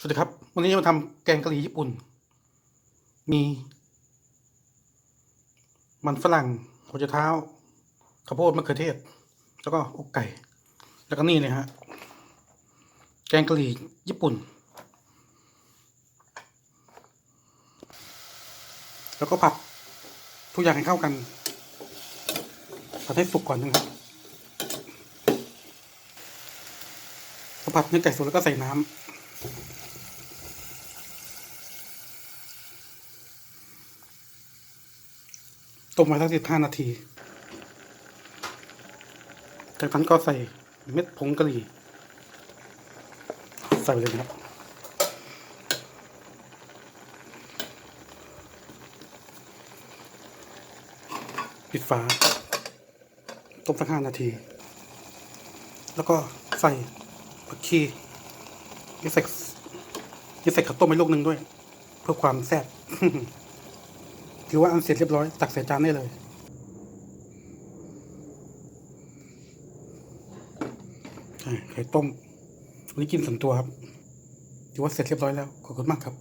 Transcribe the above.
สวัสดีครับ วันนี้จะมาทำแกงกะหรี่ญี่ปุ่น มี มันฝรั่งหัวใจเท้าข้าวโพดมะเขือเทศ แล้วก็อกไก่ แล้วก็นี่เลยฮะ แกงกะหรี่ญี่ปุ่น แล้วก็ผัดทุกอย่างให้เข้ากัน ผัดให้สุกก่อนนะครับผัดเนื้อไก่สุกแล้วก็ใส่น้ำ ต้มไว้สักสิบห้านาที จากนั้นก็ใส่เม็ดผงกะหรี่ใส่เลยนะครับ ปิดฝา ต้มสักห้านาที แล้วก็ใส่ผักชีนี่ใส่นี่ใส่ข้าวต้มไปลูกหนึ่งด้วย เพื่อความแซ่บ ถือว่าอันเสร็จเรียบร้อยตักใส่จานได้เลย ไข่ต้มวันนี้กินส่วนตัวครับ ถือว่าเสร็จเรียบร้อยแล้ว ขอบคุณมากครับ